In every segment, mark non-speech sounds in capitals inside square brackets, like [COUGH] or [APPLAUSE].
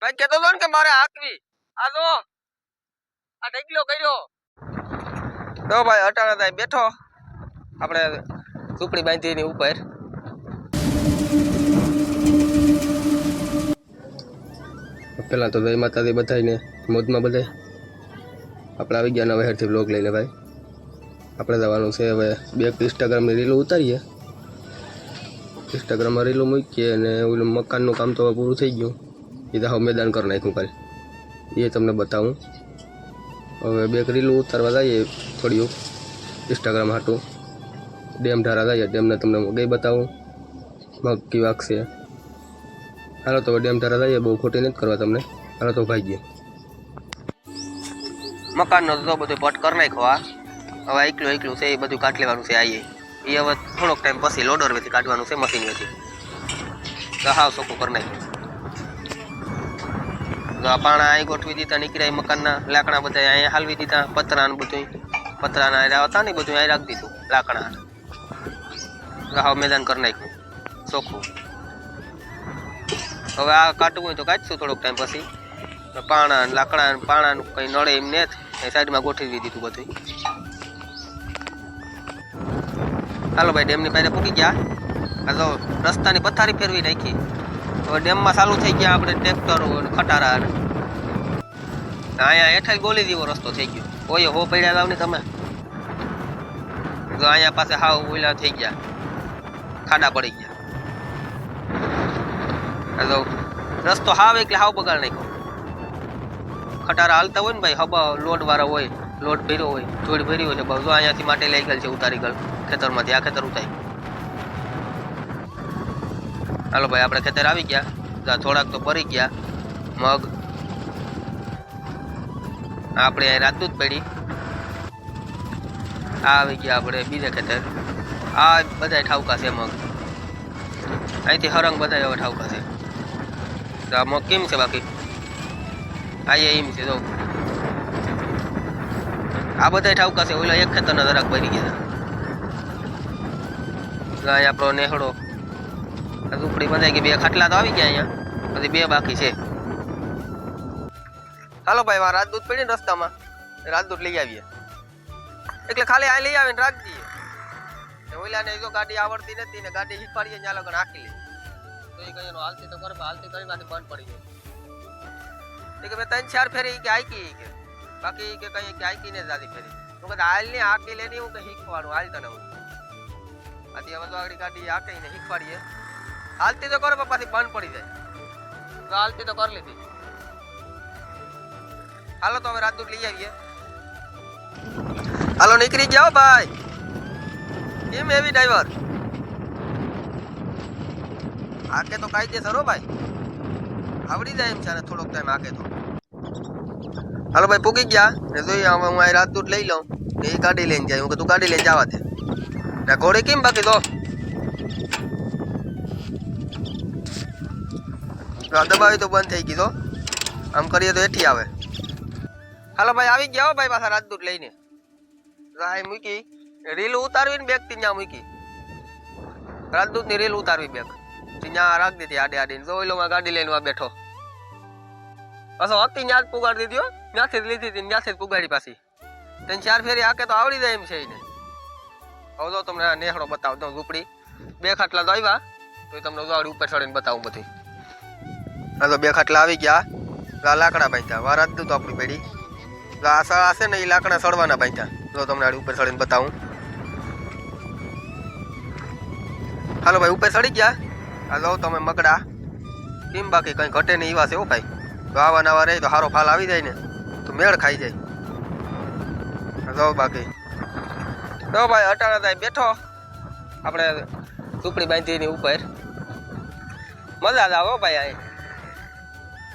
ભાઈ કહેતો હતો ને કે મારે હાંકવી આ જો આ ઢગલો કર્યો. તો ભાઈ, અટાણા થાય બેઠો. આપણે ઝૂંપડી બાંધી એની ઉપર. પહેલાં તો જય માતાજી બધાને મોજમાં બધાય. આપણે આવી ગયા નવા હેરથી બ્લોગ લઈને ભાઈ. આપણે જવાનું છે હવે બે ઇન્સ્ટાગ્રામની રીલો ઉતારીએ. ઇન્સ્ટાગ્રામમાં રીલો મૂકીએ અને ઓલું મકાનનું કામ તો હવે પૂરું થઈ ગયું. એ તો હવે મેદાન કરી નાખ્યું કાલે એ તમને બતાવું હવે બે રીલો ઉતારવા જઈએ થોડીયું ઇન્સ્ટાગ્રામ હાટું ડેમ ધારા જઈએ ડેમને તમને ગઈ બતાવું મગ કી વાગશે હાલો તો ડેમ ધારા જઈએ બહુ ખોટી નથી કરવા તમને હાલો તો ભાઈ ગયો મકાનનો તો બધું પટ કરી નાખ્યો આ હવે એકલું એકલું છે એ બધું કાઢી લેવાનું છે આઈએ એ હવે થોડોક ટાઈમ પછી લોડર વેથી કાઢવાનું છે મશીન વેથી તો હાવ સોખું કરી નાખ્યું તો આ પાણા અહીં ગોઠવી દીધા, નીકળ્યા એ મકાનના લાકડા બધા અહીંયા હાલવી દીધા, પતરા ને બધું પતરાના આયરા હતા ને એ બધું અહીં રાખી દીધું, લાકડા તો હાવ મેદાન કરી નાખ્યું, ચોખ્ખું. હવે આ કાઢવું હોય તો કાઢશું થોડોક ટાઈમ પછી. તો પાણા ને લાકડા ને પાણા ને કંઈ નડે એમ ને એ સાઈડમાં ગોઠવી દીધું બધું હાલો ભાઈ, ડેમની પાસે પૂકી ગયા. આ તો રસ્તાની પથારી ફેરવી નાખી. હવે ડેમમાં ચાલુ થઈ ગયા આપણે ટ્રેક્ટરો અને ખટારા ને અહીંયા હેઠળ ગોલી જેવો રસ્તો થઈ ગયો. ઓય હો, પડ્યા લાવ ને તમે. જો અહીંયા પાસે હાવ ઓલા થઈ ગયા. ખાડા પડી ગયા. એટલે રસ્તો હાવ એટલે હાવ બગાડ નાખ્યો. ખટારા હાલતા હોય ને ભાઈ, હબા લોડ વાળા હોય, લોડ ભર્યો હોય, ધૂળ ભર્યો હોય. બસ જો અહીંયાથી માટે લઈ ગયેલ છે ઉતારી ગયેલ. ખેતરમાંથી આ ખેતર ઉતારી. હાલો ભાઈ, આપણે ખેતર આવી ગયા. થોડાક તો ભરી ગયા. મગ. આપણે અહીં જ પડી. આ આવી ગયા આપણે બીજે ખેતર. આ બધા ઠાવકા છે મગ. અહીંથી હરંગ બધા હવે ઠાવકા છે. આ મગ કેમ છે બાકી? આ એમ છે, જો. આ બધા ઠાવકા છે, ઓલા એક ખેતરના જરાક ભરી ગયા. હતા આપણો નેહડો. ઝૂંપડી બંધાઈ ગઈ, બે ખાટલા તો આવી ગયા અહીંયા. પછી બે બાકી છે. હાલો ભાઈ વા રાજદૂત પડી ને રસ્તામાં. રાજદૂત લઈ આવીએ. એટલે ખાલી આ લઈ આવીને રાખ દઈએ. ઓલાને જો ગાડી આવડતી નથી ને ગાડી શીખવાડીએ ત્યાં લગન આખી લે તો એ કહીએ હાલતી તો કરે હાલતી કરી નાથી બંધ પડી એ કે, મેં ત્રણ ચાર ફેરી કે આઈકી કે. બાકી કે કઈ કે આઈકી ને દાદી ફેરી. હું કહે, હાલ ને આકી લેની હું કે શીખવાડું, હાલ તને હું. આથી હવે તો આગળ ગાડી આકે ને શીખવાડીએ. હાલતી તો કરો પણ પાછી બંધ પડી જાય તો હાલતી તો કરી લીધી હાલો તો હવે રાજદૂત લઈ આવીએ હાલો નીકળી જાઓ ભાઈ કેમ એવી ડ્રાઈવર આકે તો કાયદેસર હો ભાઈ આવડી જાય એમ છે ને થોડોક ટાઈમ આકે તો હાલો ભાઈ પૂગી ગયા ને જોઈએ હવે હું આ રાજદૂત લઈ લઉં ને એ ગાડી લઈને જાય હું કે તું ગાડી લઈને જવા દે ને ઘોડી કેમ બાકી તો આ દબાવી તો બંધ થઈ ગઈ તો આમ કરીએ તો એઠી આવે. હાલો ભાઈ, આવી ગયા ભાઈ પાછા રાજદૂત લઈને. રાય મૂકી. રીલ ઉતારવી ને બેગ ત્યાં મૂકી. રાજદૂતની રીલ ઉતારવી બેગ ત્યાં રાખ દીધી આડે આડે જોઈ લો માં ગાડી લઈને બેઠો. પાછો હતી ત્યાં જ પુગાડી દીધી ત્યાંથી જ લીધી હતી ત્યાંથી જ પુગાડી પાછી. ત્રણ ચાર ફેરી આકે તો આવડી જાય એમ છે એને. હવે જો તમને નેહડો બતાવતો ઝૂંપડી બે ખાટલા તો આવ્યા તો તમને ઉદાવડી ઉપર ચડીને બતાવું બધી હા તો બે ખાટલા આવી ગયા. આ લાકડા બાંધ્યા. વાર જ તો આપણી પેઢી આ સળા છે ને, એ લાકડા સળવાના બાંધ્યા. જો તમને આડી ઉપર સડીને બતાવું. હાલો ભાઈ, ઉપર સડી ગયા. આ લો તમે મકડા કેમ બાકી કંઈ ઘટે નહીં એવા છે હો ભાઈ. તો આવા નવા રહે તો સારો ફાલ આવી જાય ને, તો મેળ ખાઈ જાય. જો બાકી. તો ભાઈ, અટાણા થાય બેઠો. આપણે ઝૂંપડી બાંધીની ઉપર. મજા જ આવો ભાઈ આ.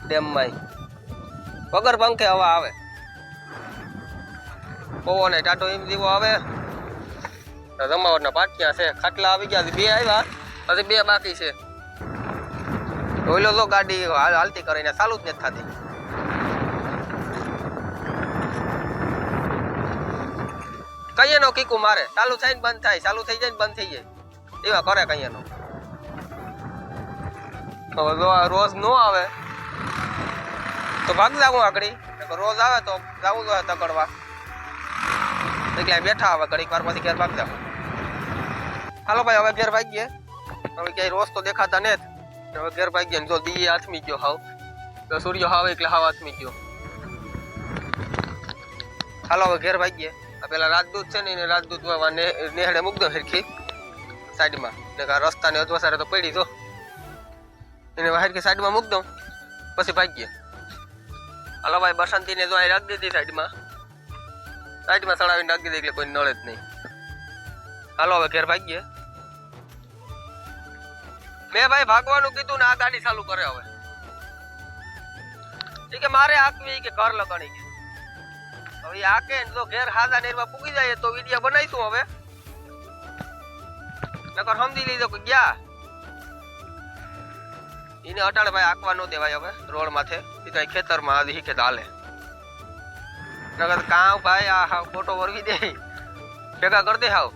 ડેમમાં વગર પંખે હવા આવે. પવન ટાટો એમ દીવો આવે. રમાવટના પાટિયા છે. ખાટલા આવી ગયા બે આવ્યા. પછી બે બાકી છે. ઓઈલો તો ગાડી હાલ- હાલતી કરીને ચાલુ જ નથી થતી. કઈ નો કીકુ મારે. ચાલુ થાય ને બંધ થાય. ચાલુ થઈ જાય બંધ થઈ જાય. એવા કરે કઈ નો. રોજ નો આવે. તો ભાગ જાવું આગળ રોજ આવે તો જવું જોઈએ તકડવા. એટલે બેઠા આવે ઘડીક વાર પછી ઘેર ભાગ જાવ હાલો ભાઈ, હવે ઘેર ભાગીએ. હવે ક્યાંય રોજ તો દેખાતા ને જ. હવે ઘેર ભાગીએ ને જો દી હાથમી ગયો હાવ. તો સૂર્ય હાવ એટલે હાવ હાથમી ગયો. હાલો હવે ઘેર ભાગીએ. આ પેલા રાજદૂત છે ને એને રાજદૂત વાવા ને, નેહડે મૂક દો હેરખી સાઈડમાં. ને કા રસ્તાને અધવાસારે તો પડી તો એને હેરખી સાઈડમાં મૂક દઉં. પછી ભાગીએ. હાલો ભાઈ બસંતી ને તો અહીં રાખી દીધી સાઈડમાં. સાઈડમાં ચડાવીને રાખી દીધી, એટલે કોઈ નળે જ નહીં. હાલો, હવે ઘેર ભાગીએ. મેં ભાઈ ભાગવાનું કીધું ને આ ગાડી ચાલુ કરે હવે. કે મારે આકવી કે ઘર લગાડી ગયું. હવે આકે જો ઘેર હાજા નેરમાં પૂગી જાય, તો વિડિયો બનાવીશું હવે. નકર સમજી લીધો કે ગયા. એને અટાણે ભાઈ આકવા ન દેવાય હવે રોડ માથે એ કઈ ખેતરમાં આધી કે હાલે નકર કાં ભાઈ આ હાવ ફોટો વરવી દે. ભેગા કરી દે હાવ.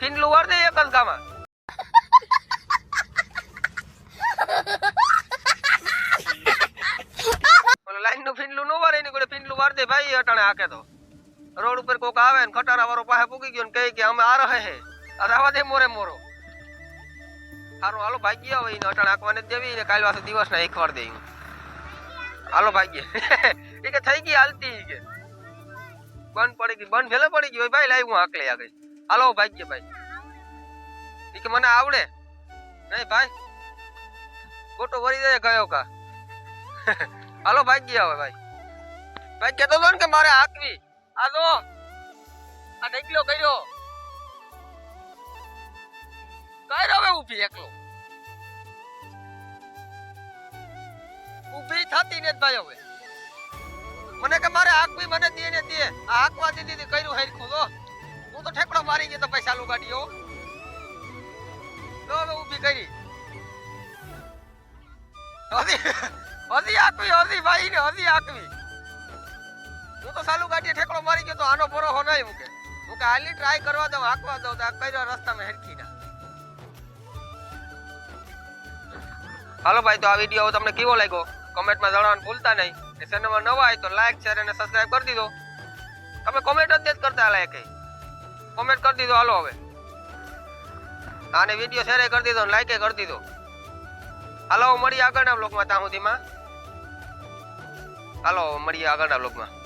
કિંડલું વાર દે એક જ ગામાં ઓલો લાઈનનું ફીંડલું નો વારે, એની કોઈ ફીંડલું વાર દે ભાઈ, અટાણે હાકે તો. રોડ ઉપર કોક આવે ને ખટારા વાળો પાસે પૂગી ગયો ને કહે કે અમે આ રહે હે. આ રહેવા દે મોરે મોરો. સારું હાલો, ભાગ્ય હવે, એને અટાણ આંકવાને દેવી ને કાલ વાસે દિવસ ના એક વાર દે. હાલો, ભાગ્ય. [LAUGHS] એ કે થઈ ગઈ હાલતી કે. બંધ પડી ગઈ, બંધ ભેલે પડી ગઈ ભાઈ લાવી હું આકલે આગળ. હાલો, ભાગ્ય, ભાઈ. એ કે મને આવડે? નહીં, ભાઈ. ખોટો વરી દે ગયો કા. [LAUGHS] હાલો, ભાગ્ય આવે ભાઈ. ભાઈ કેતો હતો ને કે મારે આકવી આ જો આ નીકળ્યો કર્યો. ઊભી એકલો. ઊભી થતી ને ભાઈ હવે. મને કે મારે હાકવી, મને દે ને દે. આ હાકવા દીધી કર્યું હરખું તો હું તો ઠેકડો મારી ગયો તો ભાઈ ચાલુ ગાડીઓ. તો હવે ઊભી કરી. હજી હજી હાકવી, હજી ભાઈ ને હજી હાકવી. હું તો ચાલુ ગાડીએ ઠેકડો મારી ગયો તો આનો ભરોસો નહીં મૂકે. હું કે હાલી ટ્રાય કરવા દઉં આકવા દઉં, તો કર્યો રસ્તામાં હેરખી ના. હાલો ભાઈ, તો આ વીડિયો તમને કેવો લાગ્યો? કોમેન્ટમાં જણાવવાનું ભૂલતા નહીં. એ ચેનલમાં નવા હોય તો લાઈક શેર અને સબસ્ક્રાઈબ કરી દીધો. તમે કોમેન્ટ જ નથી કરતા લાયક કંઈ. કોમેન્ટ કરી દીધો, હાલો હવે. આને વીડિયો શેર કરી દીધો લાઈકે કરી દીધો. હાલો મળીએ આગળના બ્લોગમાં ત્યાં સુધીમાં. હાલો મળીએ આગળના બ્લોગમાં